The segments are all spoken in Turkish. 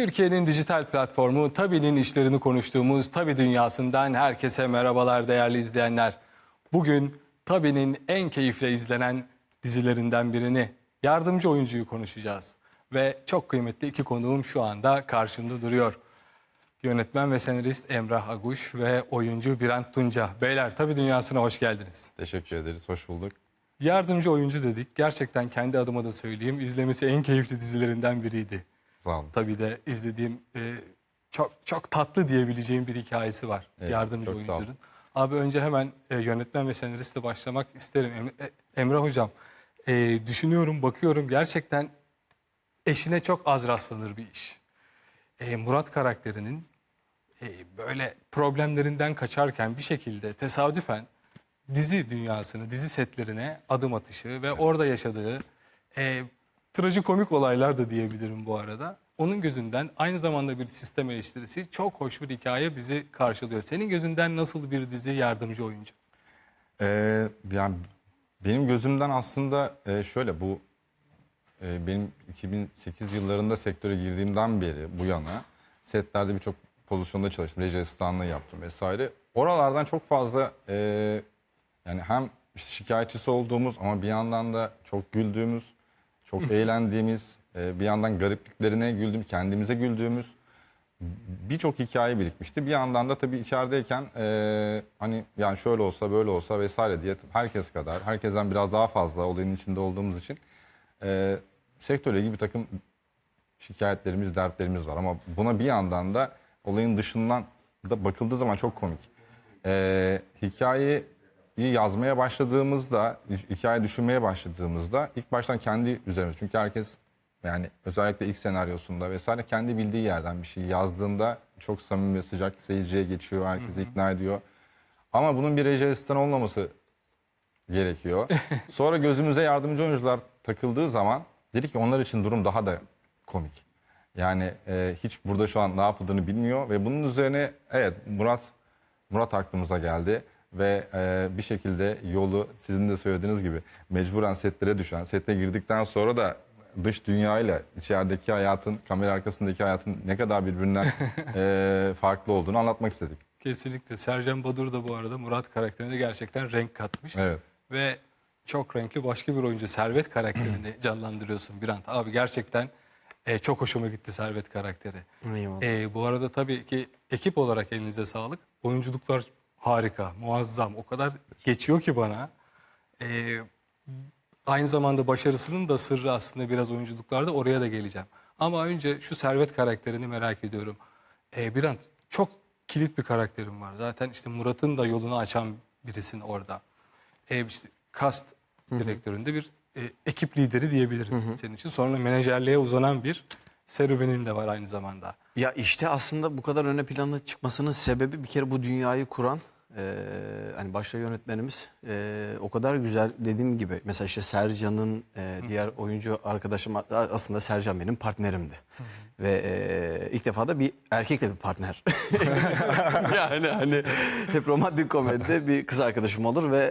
Türkiye'nin dijital platformu Tabi'nin işlerini konuştuğumuz Tabi dünyasından herkese merhabalar değerli izleyenler. Bugün Tabi'nin en keyifle izlenen dizilerinden birini, yardımcı oyuncuyu konuşacağız. Ve çok kıymetli iki konuğum şu anda karşımda duruyor. Yönetmen ve senarist Emrah Aguş ve oyuncu Birant Tunca. Beyler Tabi dünyasına hoş geldiniz. Teşekkür ederiz, hoş bulduk. Yardımcı oyuncu dedik. Gerçekten kendi adıma da söyleyeyim. izlemesi en keyifli dizilerinden biriydi. Sağ olun. Tabii de izlediğim e, çok çok tatlı diyebileceğim bir hikayesi var Evet, yardımcı oyuncuların. Abi önce hemen e, yönetmen ve senaristle başlamak isterim. Em- e, Emrah Hocam, e, düşünüyorum, bakıyorum gerçekten eşine çok az rastlanır bir iş. E, Murat karakterinin e, böyle problemlerinden kaçarken bir şekilde tesadüfen dizi dünyasını, dizi setlerine adım atışı ve orada yaşadığı e, trajikomik olaylar da diyebilirim bu arada. Onun gözünden aynı zamanda bir sistem eleştirisi çok hoş bir hikaye bizi karşılıyor. Senin gözünden nasıl bir dizi yardımcı oyuncu? Ee, yani benim gözümden aslında e, şöyle bu e, benim 2008 yıllarında sektöre girdiğimden beri bu yana setlerde birçok pozisyonda çalıştım. Reji asistanlığı yaptım vesaire. Oralardan çok fazla e, yani hem şikayetçisi olduğumuz ama bir yandan da çok güldüğümüz, çok eğlendiğimiz, e, bir yandan garipliklerine güldüğüm, kendimize güldüğümüz birçok hikaye birikmişti. Bir yandan da tabii içerideyken e, hani yani şöyle olsa böyle olsa vesaire diye herkes kadar, herkesten biraz daha fazla olayın içinde olduğumuz için e, sektörle ilgili bir takım şikayetlerimiz, dertlerimiz var. Ama buna bir yandan da olayın dışından da bakıldığı zaman çok komik. E, hikayeyi yazmaya başladığımızda, hikaye düşünmeye başladığımızda ilk baştan kendi üzerimiz. Çünkü herkes yani özellikle ilk senaryosunda vesaire kendi bildiği yerden bir şey yazdığında çok samimi ve sıcak seyirciye geçiyor, herkesi ikna ediyor. Ama bunun bir reji asistanı olmaması gerekiyor. Sonra gözümüze yardımcı oyuncular takıldığı zaman dedik ki onlar için durum daha da komik. Yani e, hiç burada şu an ne yapıldığını bilmiyor ve bunun üzerine evet Murat Murat aklımıza geldi ve e, bir şekilde yolu sizin de söylediğiniz gibi mecburen setlere düşen, sette girdikten sonra da dış dünyayla içerideki hayatın, kamera arkasındaki hayatın ne kadar birbirinden e, farklı olduğunu anlatmak istedik. Kesinlikle. Sercan Badur da bu arada Murat karakterine gerçekten renk katmış. Evet. Ve çok renkli başka bir oyuncu Servet karakterini canlandırıyorsun Birant. Abi gerçekten e, çok hoşuma gitti Servet karakteri. Eyvallah. E, bu arada tabii ki ekip olarak elinize sağlık. Oyunculuklar harika, muazzam. O kadar geçiyor ki bana. E, aynı zamanda başarısının da sırrı aslında biraz oyunculuklarda oraya da geleceğim. Ama önce şu Servet karakterini merak ediyorum. E, Birant çok kilit bir karakterin var. Zaten işte Murat'ın da yolunu açan birisin orada. E, işte kast direktöründe bir e, ekip lideri diyebilirim senin için. Sonra menajerliğe uzanan bir serüvenin de var aynı zamanda. Ya işte aslında bu kadar öne plana çıkmasının sebebi bir kere bu dünyayı kuran e, hani başta yönetmenimiz e, o kadar güzel dediğim gibi mesela işte Sercan'ın e, diğer oyuncu arkadaşım aslında Sercan benim partnerimdi. Ve e, ilk defa da bir erkekle bir partner. yani hani hep romantik komedide bir kız arkadaşım olur ve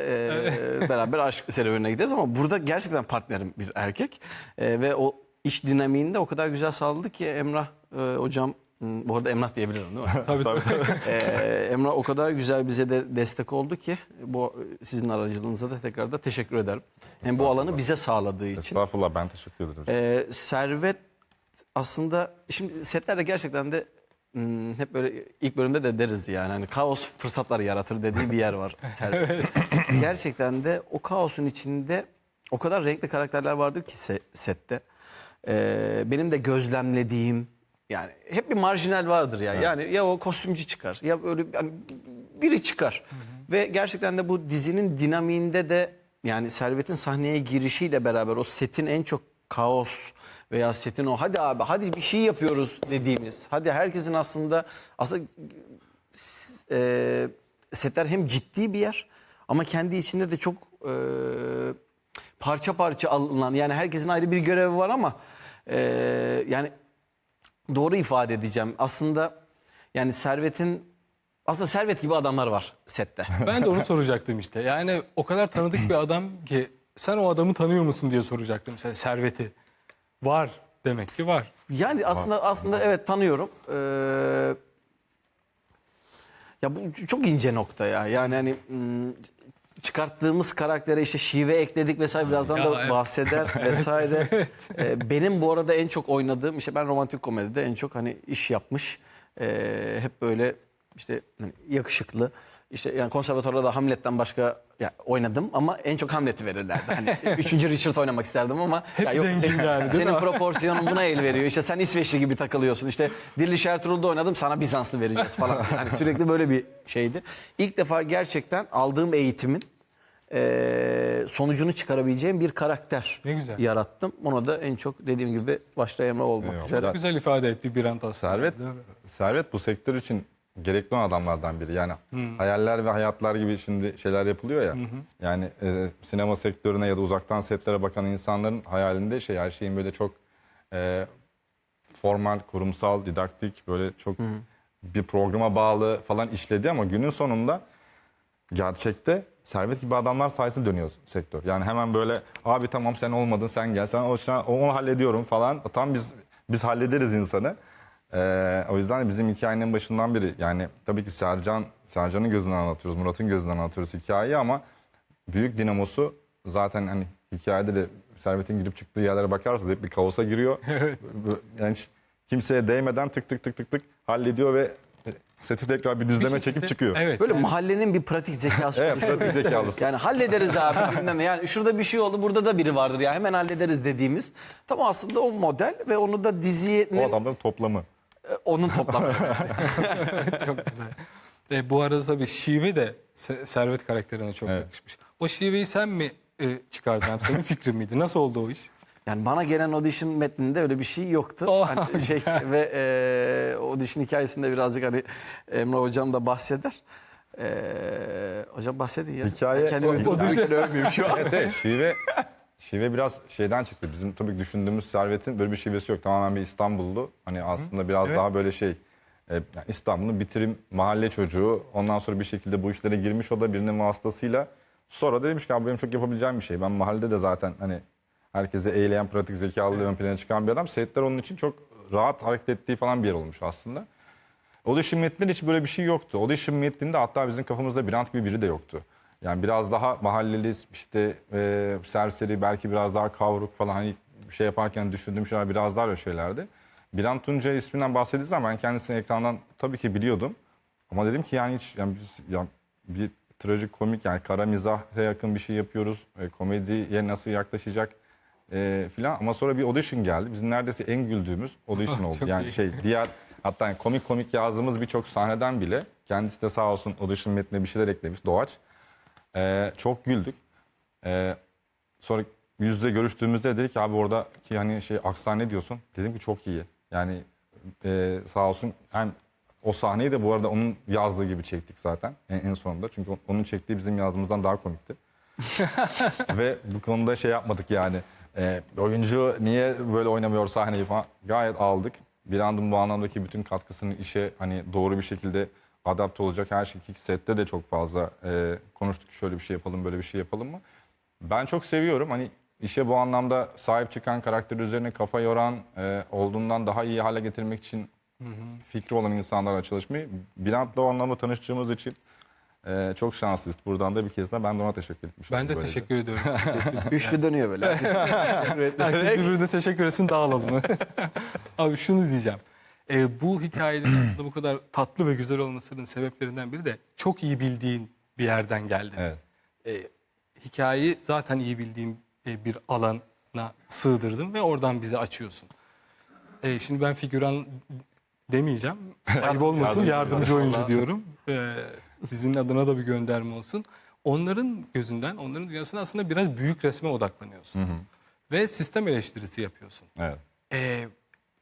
e, beraber aşk serüvenine gideriz ama burada gerçekten partnerim bir erkek. E, ve o iş dinamiğinde o kadar güzel sağladı ki Emrah e, hocam bu arada Emrah diyebilirim değil mi? Tabii tabii. Ee, Emrah o kadar güzel bize de destek oldu ki bu sizin aracılığınıza da tekrar da teşekkür ederim. Hem bu alanı bize sağladığı için. Estağfurullah ben teşekkür ederim. Ee, servet aslında şimdi setlerde gerçekten de hmm, hep böyle ilk bölümde de deriz yani hani kaos fırsatlar yaratır dediği bir yer var. Servet. gerçekten de o kaosun içinde o kadar renkli karakterler vardır ki se- sette. Ee, benim de gözlemlediğim yani hep bir marjinal vardır ya. Yani ya o kostümcü çıkar ya böyle yani biri çıkar. Ve gerçekten de bu dizinin dinamiğinde de yani Servet'in sahneye girişiyle beraber o setin en çok kaos veya setin o hadi abi hadi bir şey yapıyoruz dediğimiz. Hadi herkesin aslında aslında e, setler hem ciddi bir yer ama kendi içinde de çok e, parça parça alınan yani herkesin ayrı bir görevi var ama e, yani doğru ifade edeceğim. Aslında yani Servet'in aslında Servet gibi adamlar var sette. Ben de onu soracaktım işte. Yani o kadar tanıdık bir adam ki sen o adamı tanıyor musun diye soracaktım. Sen Servet'i. Var demek ki var. Yani aslında aslında evet tanıyorum. Ee, ya bu çok ince nokta ya. Yani hani hmm, çıkarttığımız karaktere işte şive ekledik vesaire birazdan Ya, da evet. bahseder vesaire. Ee, benim bu arada en çok oynadığım işte ben romantik komedide en çok hani iş yapmış. ee, hep böyle işte hani yakışıklı. İşte yani konservatuvarda da Hamlet'ten başka ya oynadım ama en çok Hamlet'i verirlerdi. Hani üçüncü Richard oynamak isterdim ama Hep ya yok, zengin senin, yani, senin mi? proporsiyonun buna el veriyor. İşte sen İsveçli gibi takılıyorsun. İşte Diriliş Ertuğrul'da oynadım sana Bizanslı vereceğiz falan. Yani sürekli böyle bir şeydi. İlk defa gerçekten aldığım eğitimin eee, sonucunu çıkarabileceğim bir karakter Ne güzel. yarattım. Ona da en çok dediğim gibi başta Emre olmak Eyvallah. üzere. Güzel ifade etti bir an aslında. Servet? Servet bu sektör için gerekli olan adamlardan biri. Yani hayaller ve hayatlar gibi şimdi şeyler yapılıyor ya. Yani e, sinema sektörüne ya da uzaktan setlere bakan insanların hayalinde şey her şeyin böyle çok e, formal, kurumsal, didaktik böyle çok bir programa bağlı falan işledi ama günün sonunda gerçekte servet gibi adamlar sayesinde dönüyor sektör. Yani hemen böyle abi tamam sen olmadın sen gel sen o sen onu hallediyorum falan. Tam biz biz hallederiz insanı. Ee, o yüzden de bizim hikayenin başından beri yani tabii ki Sercan Sercan'ın gözünden anlatıyoruz, Murat'ın gözünden anlatıyoruz hikayeyi ama büyük dinamosu zaten hani hikayede de Servet'in girip çıktığı yerlere bakarsanız hep bir kaosa giriyor. Yani kimseye değmeden tık tık tık tık tık hallediyor ve seti tekrar bir düzleme çekip çıkıyor. Evet. Böyle mahallenin bir pratik zekası. Evet, pratik zekalısı. Yani hallederiz abi bilmem. Yani şurada bir şey oldu burada da biri vardır ya hemen hallederiz dediğimiz. Tam aslında o model ve onu da diziye O adamların toplamı. onun toplamı. çok güzel. E, bu arada tabii şive de Se- Servet karakterine çok Evet. yakışmış. O şiveyi sen mi e, çıkardın? Hem senin fikrin miydi? Nasıl oldu o iş? Yani bana gelen audition metninde öyle bir şey yoktu. Oh, Hani şey ve e, audition hikayesinde birazcık hani Emre hocam da bahseder. E, hocam bahsedin ya. Hikaye- kendimi övmeyeyim şu an. Evet, evet şive, şive biraz şeyden çıktı. Bizim tabii düşündüğümüz servetin böyle bir şivesi yok. Tamamen bir İstanbullu. Hani aslında biraz daha böyle şey e, yani İstanbul'un bitirim mahalle çocuğu. Ondan sonra bir şekilde bu işlere girmiş o da birinin vasıtasıyla. Sonra da demiş ki "Abi benim çok yapabileceğim bir şey. Ben mahallede de zaten hani herkese eğleyen, pratik zekalı ön plana çıkan bir adam. Setler onun için çok rahat hareket ettiği falan bir yer olmuş aslında. Audition metninde hiç böyle bir şey yoktu. Audition metninde hatta bizim kafamızda Birant gibi biri de yoktu. Yani biraz daha mahalleli, işte e, serseri, belki biraz daha kavruk falan hani bir şey yaparken düşündüğüm şeyler biraz daha öyle şeylerdi. Birant Tunca isminden bahsedildiği zaman ben kendisini ekrandan tabii ki biliyordum. Ama dedim ki yani hiç yani biz ya bir trajik komik yani kara mizaha yakın bir şey yapıyoruz. E, komediye nasıl yaklaşacak e, filan. Ama sonra bir audition geldi. Bizim neredeyse en güldüğümüz audition oldu. Yani iyi. şey diğer hatta yani komik komik yazdığımız birçok sahneden bile kendisi de sağ olsun audition metnine bir şeyler eklemiş Doğaç. E, çok güldük. E, sonra yüz yüze görüştüğümüzde dedik ki abi oradaki hani şey aksan ne diyorsun? Dedim ki çok iyi. Yani e, sağ olsun hem o sahneyi de bu arada onun yazdığı gibi çektik zaten en, en sonunda. Çünkü onun çektiği bizim yazdığımızdan daha komikti. Ve bu konuda şey yapmadık yani. E, oyuncu niye böyle oynamıyor sahneyi falan. Gayet aldık. Bir anda bu anlamdaki bütün katkısını işe hani doğru bir şekilde adapte olacak her şey ki sette de çok fazla e, konuştuk şöyle bir şey yapalım böyle bir şey yapalım mı? Ben çok seviyorum. Hani işe bu anlamda sahip çıkan karakter üzerine kafa yoran e, olduğundan daha iyi hale getirmek için fikri olan insanlarla çalışmayı. Bülent'le o anlamda tanıştığımız için e, çok şanslıyız. Buradan da bir kez daha ben de ona teşekkür etmiş Ben de böylece. teşekkür ediyorum. Üçlü dönüyor böyle. Herkes birbirine teşekkür etsin dağılalım. Abi şunu diyeceğim. Ee, bu hikayelerin aslında bu kadar tatlı ve güzel olmasının sebeplerinden biri de çok iyi bildiğin bir yerden geldi. Evet. Ee, hikayeyi zaten iyi bildiğim e, bir alana sığdırdın ve oradan bize açıyorsun. Ee, şimdi ben figüran demeyeceğim. Ayıp olmasın Yardımcı yardımcı oyuncu. oyuncu diyorum. Ee, dizinin adına da bir gönderme olsun. Onların gözünden, onların dünyasına aslında biraz büyük resme odaklanıyorsun. Ve sistem eleştirisi yapıyorsun. Evet. Ee,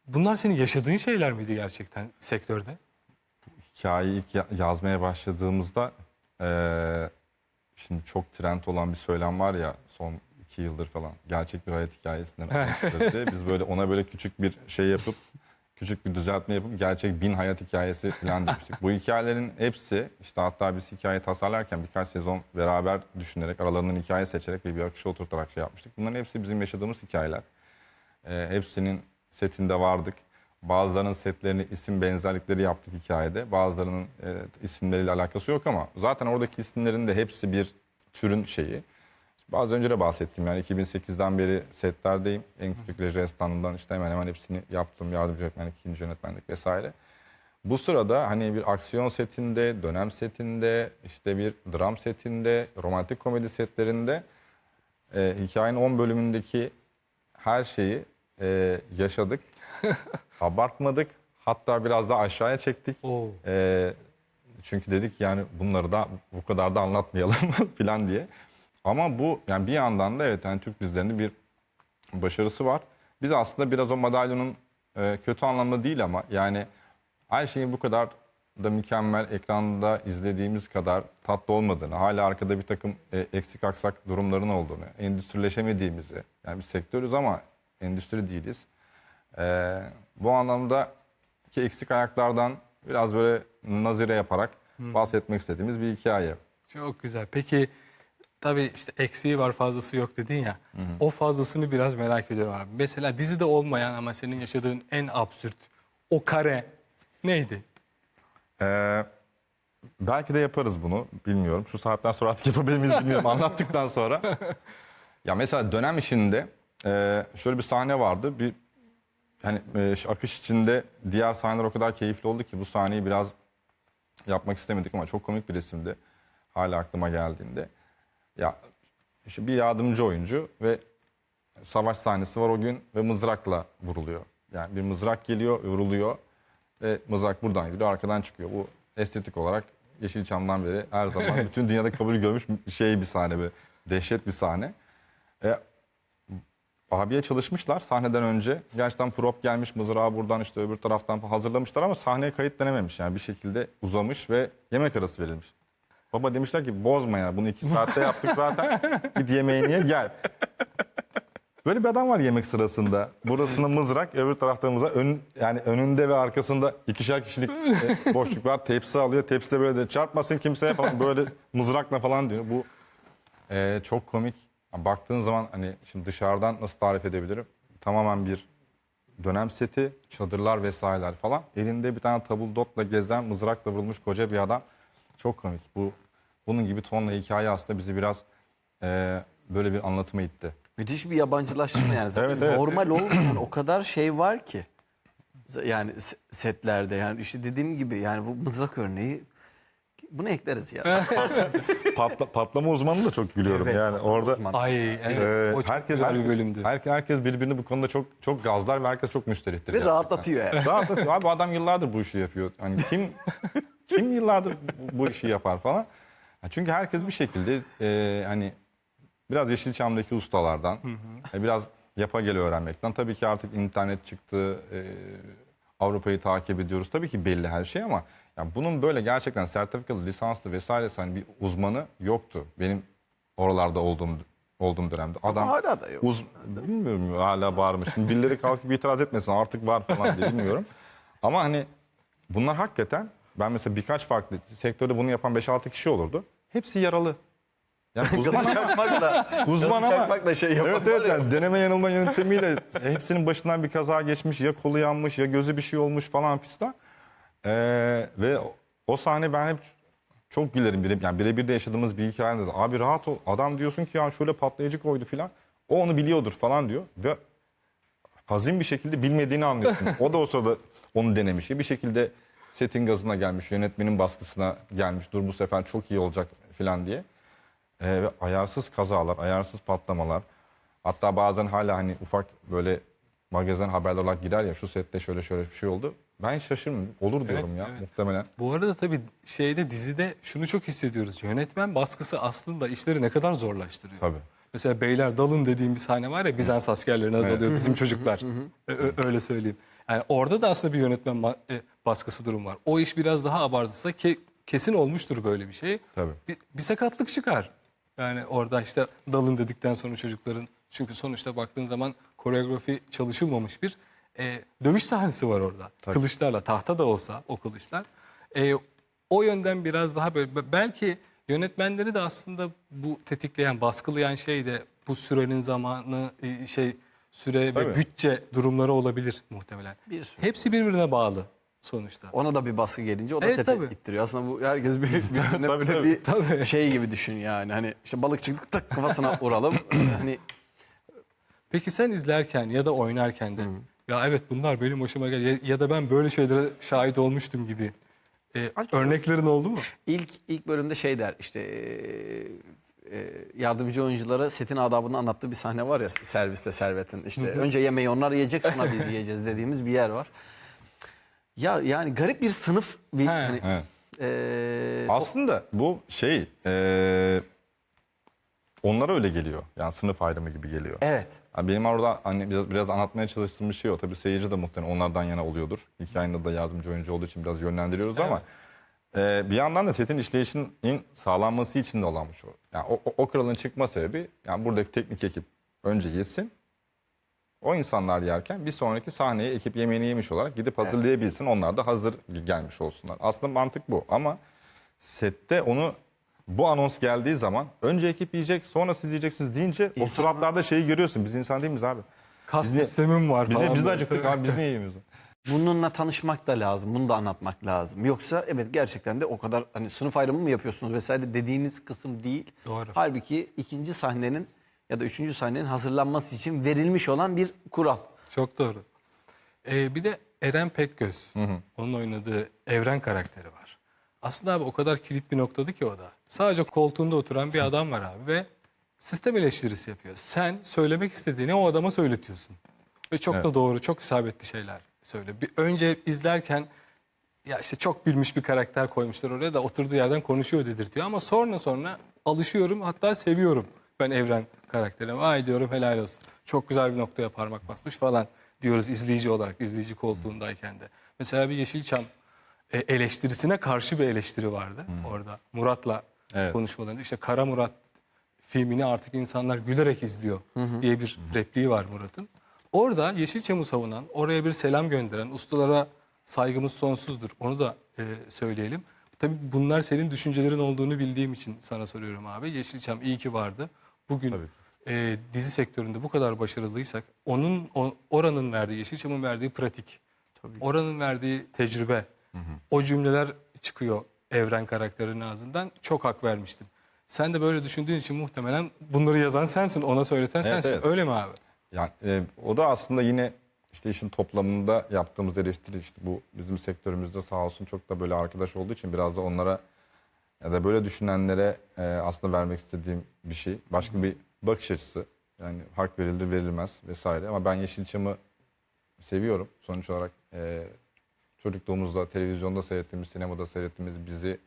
bunlar senin yaşadığın şeyler miydi gerçekten sektörde? Hikayeyi ilk ya- yazmaya başladığımızda eee, şimdi çok trend olan bir söylem var ya son iki yıldır falan. Gerçek bir hayat hikayesinden diye. Biz böyle ona böyle küçük bir şey yapıp küçük bir düzeltme yapıp gerçek bin hayat hikayesi falan demiştik. Bu hikayelerin hepsi işte hatta biz hikaye tasarlarken birkaç sezon beraber düşünerek aralarından hikaye seçerek ve bir akışa oturtarak şey yapmıştık. Bunların hepsi bizim yaşadığımız hikayeler. Ee, hepsinin setinde vardık. Bazılarının setlerini isim benzerlikleri yaptık hikayede. Bazılarının e, isimleriyle alakası yok ama zaten oradaki isimlerin de hepsi bir türün şeyi. Bazı önce de bahsettim yani 2008'den beri setlerdeyim. En küçük reji asistanından işte hemen hemen hepsini yaptım. Yardımcı yönetmenlik, ikinci yönetmenlik vesaire. Bu sırada hani bir aksiyon setinde, dönem setinde, işte bir dram setinde, romantik komedi setlerinde e, hikayenin 10 bölümündeki her şeyi e, yaşadık. Abartmadık. Hatta biraz da aşağıya çektik. Oo. E, çünkü dedik yani bunları da bu kadar da anlatmayalım falan diye. Ama bu yani bir yandan da evet yani Türk dizilerinde bir başarısı var. Biz aslında biraz o madalyonun e, kötü anlamda değil ama yani her şeyin bu kadar da mükemmel ekranda izlediğimiz kadar tatlı olmadığını, hala arkada bir takım e, eksik aksak durumların olduğunu, endüstrileşemediğimizi, yani bir sektörüz ama endüstri değiliz. E, bu anlamda ki eksik ayaklardan biraz böyle nazire yaparak bahsetmek istediğimiz bir hikaye. Çok güzel. Peki tabii işte eksiği var fazlası yok dedin ya. O fazlasını biraz merak ediyorum abi. Mesela dizide olmayan ama senin yaşadığın en absürt o kare neydi? Ee, belki de yaparız bunu bilmiyorum. Şu saatten sonra artık yapabilir miyiz bilmiyorum anlattıktan sonra. Ya mesela dönem işinde e, şöyle bir sahne vardı. Bir hani e, akış içinde diğer sahneler o kadar keyifli oldu ki bu sahneyi biraz yapmak istemedik ama çok komik bir resimdi. Hala aklıma geldiğinde. Ya işte bir yardımcı oyuncu ve savaş sahnesi var o gün ve mızrakla vuruluyor. Yani bir mızrak geliyor, vuruluyor ve mızrak buradan gidiyor, arkadan çıkıyor. Bu estetik olarak Yeşilçam'dan beri her zaman bütün dünyada kabul görmüş şey bir sahne, bir dehşet bir sahne. E, abiye çalışmışlar sahneden önce. Gerçekten prop gelmiş, mızrağı buradan işte öbür taraftan hazırlamışlar ama sahneye kayıt denememiş. Yani bir şekilde uzamış ve yemek arası verilmiş. Baba demişler ki bozma ya bunu iki saatte yaptık zaten. Git yemeğini ye gel. Böyle bir adam var yemek sırasında. Burasında mızrak, öbür tarafta mızrak. Ön, yani önünde ve arkasında ikişer kişilik e, boşluk var. Tepsi alıyor. Tepside böyle de çarpmasın kimseye falan böyle mızrakla falan diyor. Bu e, çok komik. Baktığın zaman hani şimdi dışarıdan nasıl tarif edebilirim? Tamamen bir dönem seti, çadırlar vesaireler falan. Elinde bir tane tabuldotla gezen, mızrakla vurulmuş koca bir adam. Çok komik. Bu bunun gibi tonla hikaye aslında bizi biraz e, böyle bir anlatıma itti. Müthiş bir yabancılaşma yani. Zaten Evet, evet. Normal olmayan o kadar şey var ki. Yani setlerde yani işte dediğim gibi yani bu mızrak örneği bunu ekleriz ya. Patla, patlama uzmanı da çok gülüyorum Evet, yani orada. uzmanı. Ay evet, e, o çok herkes, güzel bir herkes- bölümdü. Herkes, herkes birbirini bu konuda çok çok gazlar ve herkes çok müsterihtir. Ve gerçekten. rahatlatıyor yani. Rahatlatıyor. Abi bu adam yıllardır bu işi yapıyor. Hani kim kim yıllardır bu, bu işi yapar falan. Ya Çünkü herkes bir şekilde e, hani biraz Yeşilçam'daki ustalardan, e, biraz yapa gele öğrenmekten. Tabii ki artık internet çıktı, e, Avrupa'yı takip ediyoruz. Tabii ki belli her şey ama yani bunun böyle gerçekten sertifikalı, lisanslı vesairesi hani bir uzmanı yoktu. Benim oralarda olduğum olduğum dönemde. Adam hala da yok. Uz, bilmiyorum hala var mı? Şimdi birileri kalkıp itiraz etmesin artık var falan diye bilmiyorum. Ama hani bunlar hakikaten ben mesela birkaç farklı sektörde bunu yapan 5-6 kişi olurdu. Hepsi yaralı. Yani uzman çakmakla, uzman ama çakmakla şey evet, yapanlar evet, ya. yani deneme yanılma yöntemiyle hepsinin başından bir kaza geçmiş ya kolu yanmış ya gözü bir şey olmuş falan fistan. Ee, ve o, sahne ben hep çok gülerim. Bire, yani birebir de yaşadığımız bir hikayede de. Abi rahat ol. Adam diyorsun ki ya şöyle patlayıcı koydu filan. O onu biliyordur falan diyor. Ve hazin bir şekilde bilmediğini anlıyorsun. o da o sırada onu denemiş. Bir şekilde setin gazına gelmiş. Yönetmenin baskısına gelmiş. Dur bu sefer çok iyi olacak filan diye. Ee, ve ayarsız kazalar, ayarsız patlamalar. Hatta bazen hala hani ufak böyle magazin haberler olarak gider ya şu sette şöyle şöyle bir şey oldu. Ben şaşırmıyorum. Olur diyorum ya evet. muhtemelen. Bu arada tabii şeyde dizide şunu çok hissediyoruz. Yönetmen baskısı aslında işleri ne kadar zorlaştırıyor. Tabii. Mesela beyler dalın dediğim bir sahne var ya Bizans askerlerine dalıyor bizim çocuklar. Öyle söyleyeyim. Yani orada da aslında bir yönetmen e, baskısı durum var. O iş biraz daha abartılsa ki kesin olmuştur böyle bir şey. Tabii. Bir, bir sakatlık çıkar. Yani orada işte dalın dedikten sonra çocukların çünkü sonuçta baktığın zaman koreografi çalışılmamış bir e, dövüş sahnesi var orada. Kılıçlarla tahta da olsa o kılıçlar. E, o yönden biraz daha böyle be- belki yönetmenleri de aslında bu tetikleyen, baskılayan şey de bu sürenin zamanı e, şey süre ve Tabii. bütçe durumları olabilir muhtemelen. Bir sürü. Hepsi birbirine bağlı sonuçta. Ona da bir baskı gelince o da Evet, sete tabii. ittiriyor. Aslında bu herkes bir, birbirine Tabii, böyle tabii. bir şey gibi düşün yani. Hani işte balık çıktık tak kafasına vuralım. hani Peki sen izlerken ya da oynarken de ya evet bunlar benim hoşuma geldi ya, ya da ben böyle şeylere şahit olmuştum gibi e, örneklerin oldu mu? ilk ilk bölümde şey der işte eee, yardımcı oyunculara setin adabını anlattığı bir sahne var ya serviste Servet'in. İşte önce yemeği onlar yiyecek sonra biz yiyeceğiz dediğimiz bir yer var. Ya yani garip bir sınıf bir He. hani, Evet. eee, Aslında bu şey e, onlara öyle geliyor. Yani sınıf ayrımı gibi geliyor. evet. Yani benim orada hani biraz, biraz anlatmaya çalıştığım bir şey o. Tabii seyirci de muhtemelen onlardan yana oluyordur. Hikayenin de yardımcı oyuncu olduğu için biraz yönlendiriyoruz ama e, bir yandan da setin işleyişinin sağlanması için de olanmış o. Yani o, o, o kralın çıkma sebebi yani buradaki teknik ekip önce yesin. O insanlar yerken bir sonraki sahneye ekip yemeğini yemiş olarak gidip hazırlayabilsin. Onlar da hazır gelmiş olsunlar. Aslında mantık bu ama sette onu bu anons geldiği zaman önce ekip yiyecek sonra siz yiyeceksiniz deyince o İnsanlar- suratlarda şeyi görüyorsun. Biz insan değil miyiz abi? Kas Biz de- sistemim var Biz de, falan. biz de böyle. acıktık abi biz niye yemiyoruz? Bununla tanışmak da lazım. Bunu da anlatmak lazım. Yoksa evet gerçekten de o kadar hani sınıf ayrımı mı yapıyorsunuz vesaire dediğiniz kısım değil. Doğru. Halbuki ikinci sahnenin ya da üçüncü sahnenin hazırlanması için verilmiş olan bir kural. Çok doğru. Ee, bir de Eren Pekgöz. Onun oynadığı Evren karakteri var. Aslında abi o kadar kilit bir noktadı ki o da. Sadece koltuğunda oturan bir adam var abi ve sistem eleştirisi yapıyor. Sen söylemek istediğini o adama söyletiyorsun. Ve çok da Evet. doğru, çok isabetli şeyler söyle. Bir, önce izlerken ya işte çok bilmiş bir karakter koymuşlar oraya da oturduğu yerden konuşuyor dedirtiyor. Ama sonra sonra alışıyorum hatta seviyorum ben Evren karakterine. Vay diyorum helal olsun. Çok güzel bir noktaya parmak basmış falan diyoruz izleyici olarak, izleyici koltuğundayken de. Mesela bir Yeşilçam e, eleştirisine karşı bir eleştiri vardı orada. Murat'la Evet. konuşmalarında. İşte Kara Murat filmini artık insanlar gülerek izliyor diye bir repliği var Murat'ın. Orada Yeşilçam'ı savunan, oraya bir selam gönderen ustalara saygımız sonsuzdur. Onu da e, söyleyelim. Tabii bunlar senin düşüncelerin olduğunu bildiğim için sana soruyorum abi. Yeşilçam iyi ki vardı. Bugün Tabii. e, dizi sektöründe bu kadar başarılıysak onun o- oranın verdiği, Yeşilçam'ın verdiği pratik, oranın verdiği tecrübe, o cümleler çıkıyor Evren karakterinin ağzından. Çok hak vermiştim. Sen de böyle düşündüğün için muhtemelen bunları yazan sensin, ona söyleten Evet, sensin. evet. Öyle mi abi? Yani e, o da aslında yine işte işin toplamında yaptığımız eleştiri işte bu bizim sektörümüzde sağ olsun çok da böyle arkadaş olduğu için biraz da onlara ya da böyle düşünenlere e, aslında vermek istediğim bir şey. Başka bir bakış açısı. Yani hak verildi verilmez vesaire ama ben Yeşilçam'ı seviyorum. Sonuç olarak e, çocukluğumuzda televizyonda seyrettiğimiz, sinemada seyrettiğimiz bizi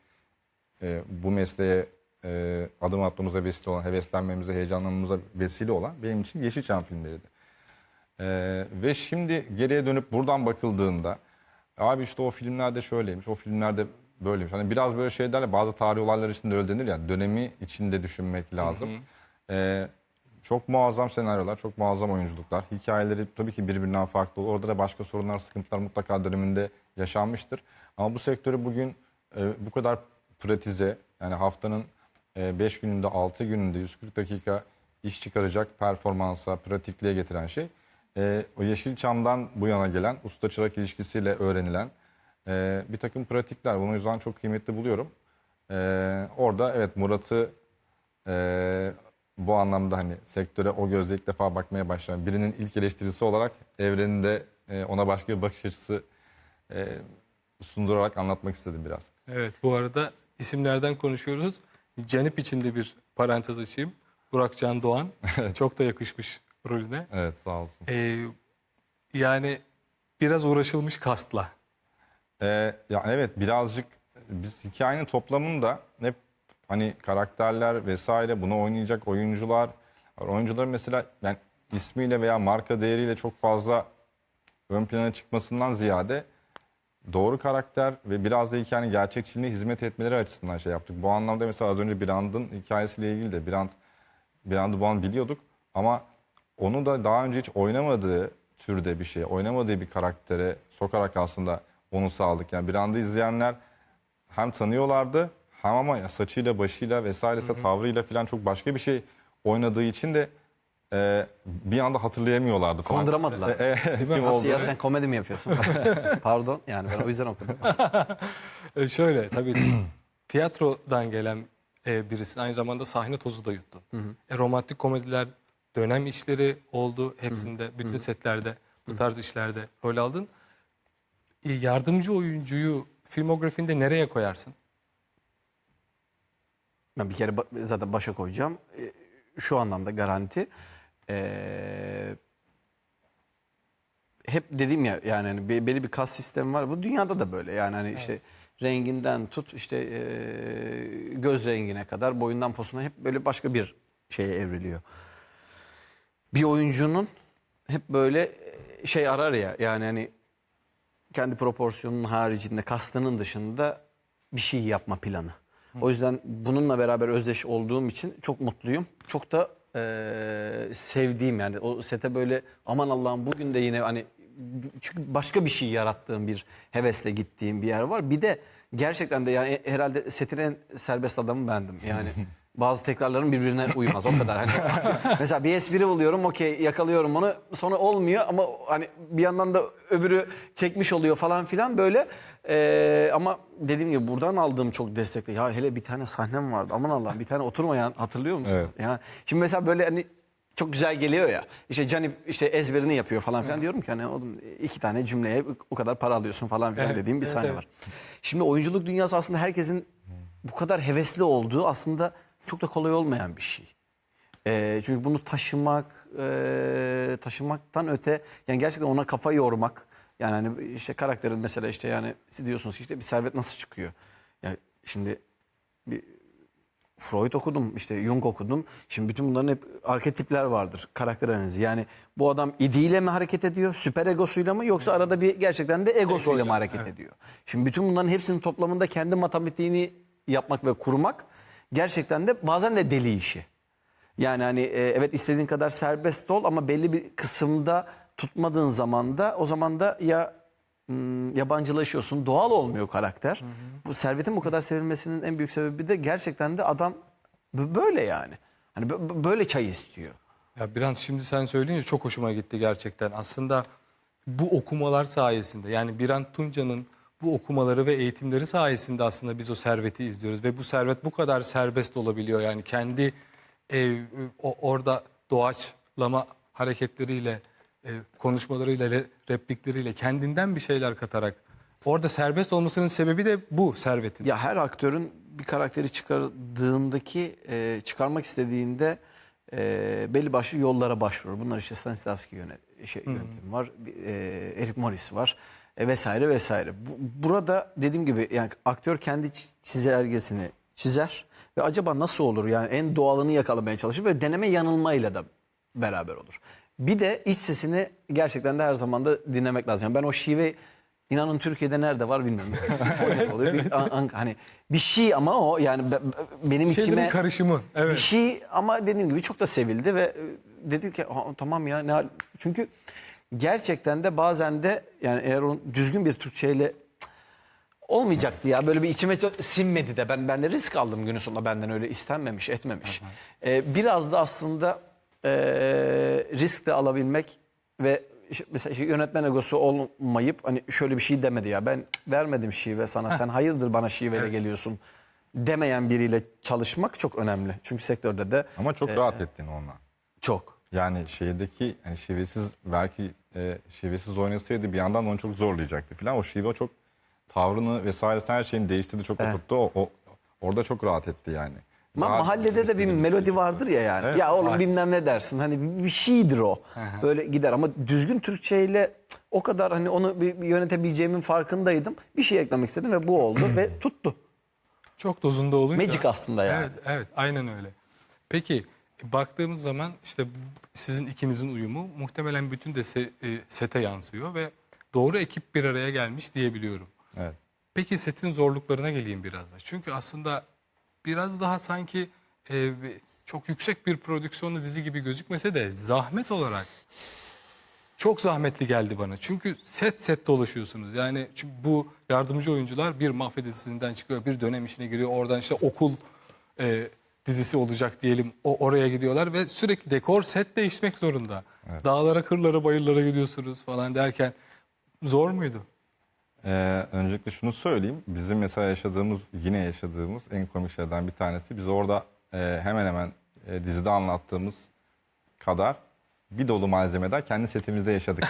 e, bu mesleğe e, adım atmamıza vesile olan, heveslenmemize, heyecanlanmamıza vesile olan benim için Yeşilçam filmleriydi. E, ve şimdi geriye dönüp buradan bakıldığında abi işte o filmlerde şöyleymiş, o filmlerde böyleymiş. Hani biraz böyle şey derler bazı tarih olaylar içinde öyle denir ya dönemi içinde düşünmek lazım. E, çok muazzam senaryolar, çok muazzam oyunculuklar. Hikayeleri tabii ki birbirinden farklı. Orada da başka sorunlar, sıkıntılar mutlaka döneminde yaşanmıştır. Ama bu sektörü bugün e, bu kadar pratize, yani haftanın 5 gününde, 6 gününde 140 dakika iş çıkaracak performansa, pratikliğe getiren şey. e, o Yeşilçam'dan bu yana gelen, usta-çırak ilişkisiyle öğrenilen e, bir takım pratikler. Bunu yüzden çok kıymetli buluyorum. E, orada evet Murat'ı ee, bu anlamda hani sektöre o gözle ilk defa bakmaya başlayan birinin ilk eleştirisi olarak evreninde e, ona başka bir bakış açısı e, sundurarak anlatmak istedim biraz. Evet bu arada isimlerden konuşuyoruz. Canip içinde bir parantez açayım. Burak Can Doğan çok da yakışmış rolüne. Evet sağ olsun. Ee, yani biraz uğraşılmış kastla. Ee, ya evet birazcık biz hikayenin toplamında hep hani karakterler vesaire bunu oynayacak oyuncular oyuncuların mesela yani ismiyle veya marka değeriyle çok fazla ön plana çıkmasından ziyade doğru karakter ve biraz da hikayenin gerçekçiliğine hizmet etmeleri açısından şey yaptık. Bu anlamda mesela az önce Brand'ın hikayesiyle ilgili de Brand, Brand'ı bu an biliyorduk ama onu da daha önce hiç oynamadığı türde bir şey, oynamadığı bir karaktere sokarak aslında onu sağladık. Yani Brand'ı izleyenler hem tanıyorlardı hem ama saçıyla, başıyla vesairese tavrıyla falan çok başka bir şey oynadığı için de e, bir anda hatırlayamıyorlardı falan. Konduramadılar. E, e, kim Nasıl ya sen komedi mi yapıyorsun? Pardon yani ben o yüzden okudum. E, şöyle tabii tiyatrodan gelen e, birisin. Aynı zamanda sahne tozu da yuttun. E, romantik komediler dönem işleri oldu. Hepsinde, bütün setlerde, bu tarz işlerde rol aldın. E, yardımcı oyuncuyu filmografinde nereye koyarsın? Ben bir kere zaten başa koyacağım. Ee, Şu anlamda garanti. Ee, hep dedim ya yani hani be- belli bir kas sistemi var. Bu dünyada da böyle. Yani hani işte renginden tut işte ee, göz rengine kadar boyundan posuna hep böyle başka bir şeye evriliyor. Bir oyuncunun hep böyle şey arar ya yani hani kendi proporsiyonunun haricinde, kastının dışında bir şey yapma planı. O yüzden bununla beraber özdeş olduğum için çok mutluyum. Çok da eee, sevdiğim yani o sete böyle aman Allah'ım bugün de yine hani çünkü başka bir şey yarattığım bir hevesle gittiğim bir yer var. Bir de gerçekten de yani herhalde setin en serbest adamı bendim. Yani bazı tekrarların birbirine uymaz o kadar. Hani mesela bir espri buluyorum okey yakalıyorum onu sonra olmuyor ama hani bir yandan da öbürü çekmiş oluyor falan filan böyle. Ee, ama dediğim gibi buradan aldığım çok destekle. Ya hele bir tane sahnem vardı aman Allah'ım bir tane oturmayan hatırlıyor musun? Evet. Ya, şimdi mesela böyle hani çok güzel geliyor ya. İşte Cani işte ezberini yapıyor falan filan diyorum ki hani oğlum iki tane cümleye o kadar para alıyorsun falan filan Evet, dediğim bir evet, sahne evet. var. Şimdi oyunculuk dünyası aslında herkesin bu kadar hevesli olduğu aslında çok da kolay olmayan bir şey. Ee, çünkü bunu taşımak, e, taşımaktan öte yani gerçekten ona kafa yormak. Yani hani işte karakterin mesela işte yani siz diyorsunuz ki işte bir servet nasıl çıkıyor? Ya şimdi bir Freud okudum, işte Jung okudum. Şimdi bütün bunların hep arketipler vardır, karakter analizi. Yani bu adam idiyle mi hareket ediyor, süper egosuyla mı yoksa arada bir gerçekten de egosuyla mı hareket evet. ediyor? Şimdi bütün bunların hepsinin toplamında kendi matematiğini yapmak ve kurmak gerçekten de bazen de deli işi. Yani hani e, evet istediğin kadar serbest ol ama belli bir kısımda tutmadığın zaman da o zaman da ya hmm, yabancılaşıyorsun. Doğal olmuyor karakter. Bu servetin bu kadar sevilmesinin en büyük sebebi de gerçekten de adam böyle yani. Hani bö- bö- böyle çay istiyor. Ya bir an şimdi sen söyleyince çok hoşuma gitti gerçekten. Aslında bu okumalar sayesinde yani Biran Tunca'nın bu okumaları ve eğitimleri sayesinde aslında biz o serveti izliyoruz. Ve bu servet bu kadar serbest olabiliyor. Yani kendi e, o, orada doğaçlama hareketleriyle, e, konuşmalarıyla, re- replikleriyle kendinden bir şeyler katarak orada serbest olmasının sebebi de bu servetin. Ya her aktörün bir karakteri çıkardığındaki, e, çıkarmak istediğinde e, belli başlı yollara başvurur. Bunlar işte Stanislavski yönet, şey, yöntemi var, e, Eric Morris var e, vesaire vesaire. Bu- burada dediğim gibi yani aktör kendi çi- çizelgesini çizer ve acaba nasıl olur yani en doğalını yakalamaya çalışır ve deneme yanılmayla da beraber olur. Bir de iç sesini gerçekten de her zaman da dinlemek lazım. Yani ben o şive inanın Türkiye'de nerede var bilmiyorum. Oluyor. Bir, an- an- hani bir şey ama o yani be- be- benim Şeylerin içime karışımı. bir Evet. şey ama dediğim gibi çok da sevildi ve e, dedik ki "Aa, tamam ya ne hal-" çünkü gerçekten de bazen de yani eğer onu düzgün bir Türkçeyle "Cık, olmayacaktı ya böyle bir içime sinmedi de ben ben de risk aldım günün sonunda benden öyle istenmemiş etmemiş. Ee, biraz da aslında e, risk de alabilmek ve mesela işte yönetmen egosu olmayıp hani şöyle bir şey demedi ya ben vermedim şive sana sen hayırdır bana şiveyle geliyorsun demeyen biriyle çalışmak çok önemli. Çünkü sektörde de Ama çok rahat ettin onunla. çok. Yani şeydeki hani şivesiz belki e, şivesiz oynasaydı bir yandan onu çok zorlayacaktı falan. O şive çok tavrını vesairesi her şeyini değiştirdi çok oturttu. O, o- orada çok rahat etti yani. Ama Rahat mahallede de bir melodi vardır ya yani. Evet, ya oğlum var. bilmem ne dersin. Hani bir- şeydir o. Böyle gider ama düzgün Türkçeyle o kadar hani onu bir, bir yönetebileceğimin farkındaydım. Bir şey eklemek istedim ve bu oldu ve tuttu. Çok dozunda olunca. Magic aslında yani. Evet, evet aynen öyle. Peki baktığımız zaman işte sizin ikinizin uyumu muhtemelen bütün de se- e, sete yansıyor ve doğru ekip bir araya gelmiş diyebiliyorum. Evet. Peki setin zorluklarına geleyim biraz da. Çünkü aslında biraz daha sanki e, çok yüksek bir prodüksiyonlu dizi gibi gözükmese de zahmet olarak çok zahmetli geldi bana. Çünkü set set dolaşıyorsunuz. Yani çünkü bu yardımcı oyuncular bir mafya dizisinden çıkıyor, bir dönem işine giriyor. Oradan işte okul e, dizisi olacak diyelim. O oraya gidiyorlar ve sürekli dekor set değişmek zorunda. Dağlara, kırlara, bayırlara gidiyorsunuz falan derken zor muydu? Ee, öncelikle şunu söyleyeyim. Bizim mesela yaşadığımız, yine yaşadığımız en komik şeylerden bir tanesi. Biz orada e, hemen hemen e, dizide anlattığımız kadar bir dolu malzemeden kendi setimizde yaşadık.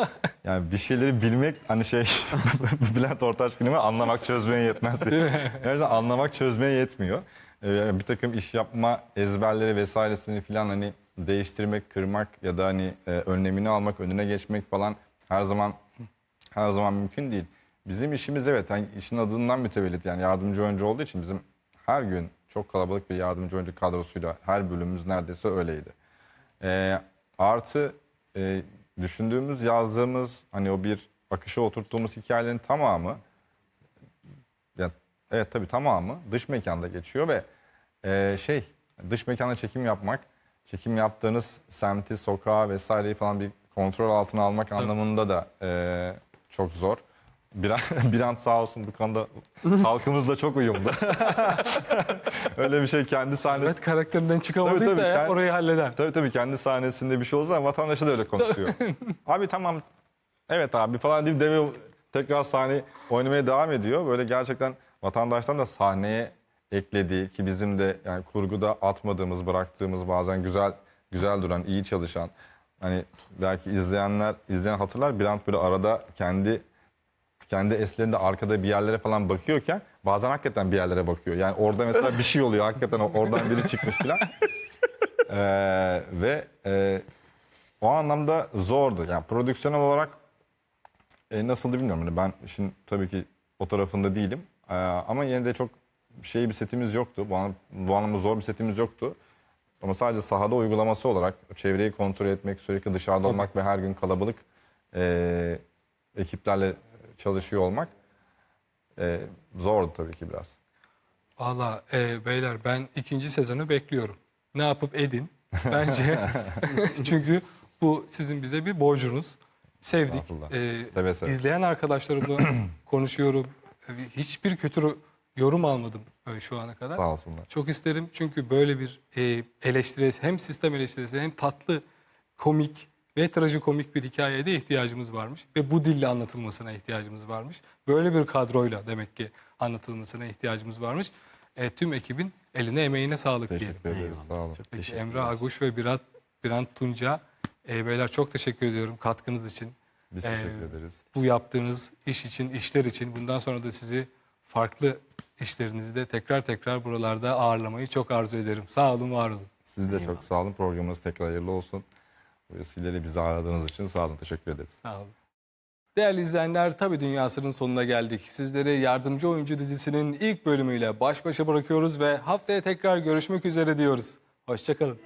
yani bir şeyleri bilmek hani şey Bülent Ortaç gibi anlamak çözmeye yetmez diye. Gerçekten anlamak çözmeye yetmiyor. Ee, bir takım iş yapma ezberleri vesairesini falan hani değiştirmek, kırmak ya da hani e, önlemini almak, önüne geçmek falan her zaman her zaman mümkün değil. Bizim işimiz evet hani işin adından mütevellit yani yardımcı oyuncu olduğu için bizim her gün çok kalabalık bir yardımcı oyuncu kadrosuyla her bölümümüz neredeyse öyleydi. Ee, artı e, düşündüğümüz, yazdığımız hani o bir akışa oturttuğumuz hikayelerin tamamı ya, evet tabii tamamı dış mekanda geçiyor ve e, şey dış mekanda çekim yapmak, çekim yaptığınız semti, sokağı vesaireyi falan bir kontrol altına almak anlamında da e, çok zor. Bir an, bir an sağ olsun bu konuda halkımızla çok uyumlu. Öyle bir şey kendi sahnesi. Evet karakterinden çıkamadıysa Tabii, tabii, eğer kend- orayı halleder. Tabii tabii kendi sahnesinde bir şey olursa vatandaşa da öyle konuşuyor. abi tamam evet abi falan deyip deme tekrar sahne oynamaya devam ediyor. Böyle gerçekten vatandaştan da sahneye eklediği ki bizim de yani kurguda atmadığımız, bıraktığımız bazen güzel güzel duran, iyi çalışan hani belki izleyenler izleyen hatırlar Bülent böyle arada kendi kendi eslerinde arkada bir yerlere falan bakıyorken bazen hakikaten bir yerlere bakıyor. Yani orada mesela bir şey oluyor hakikaten oradan biri çıkmış falan. Ee, ve e, o anlamda zordu. Yani prodüksiyonel olarak e, nasıldı bilmiyorum. Yani ben işin tabii ki o tarafında değilim. Ee, ama yine de çok şey bir setimiz yoktu. Bu, an, bu anlamda zor bir setimiz yoktu. Ama sadece sahada uygulaması olarak çevreyi kontrol etmek, sürekli dışarıda olmak ve her gün kalabalık e, ekiplerle çalışıyor olmak e, zordu tabii ki biraz. Valla e, beyler ben ikinci sezonu bekliyorum. Ne yapıp edin bence. Çünkü bu sizin bize bir borcunuz. Sevdik. Estağfurullah. E, Seve seve. izleyen arkadaşlarımla konuşuyorum. Hiçbir kötü yorum almadım e, şu ana kadar. Sağ olsunlar. Çok isterim çünkü böyle bir e, eleştiri hem sistem eleştirisi hem tatlı, komik ve trajikomik bir hikayeye de ihtiyacımız varmış. Ve bu dille anlatılmasına ihtiyacımız varmış. Böyle bir kadroyla demek ki anlatılmasına ihtiyacımız varmış. E, tüm ekibin eline emeğine sağlık diyelim. Teşekkür ederiz. Sağ olun. Peki Emre Aguş ve Birant, Birant Tunca, e, beyler çok teşekkür ediyorum katkınız için. Biz E, teşekkür ederiz. bu yaptığınız iş için, işler için bundan sonra da sizi farklı işlerinizde tekrar tekrar buralarda ağırlamayı çok arzu ederim. Sağ olun, var olun. Siz de çok sağ olun. Programınız tekrar hayırlı olsun. Bu vesileyle bizi ağırladığınız için sağ olun. Teşekkür ederiz. Sağ olun. Değerli izleyenler, Tabii Dünyası'nın sonuna geldik. Sizleri Yardımcı Oyuncu dizisinin ilk bölümüyle baş başa bırakıyoruz ve haftaya tekrar görüşmek üzere diyoruz. Hoşçakalın.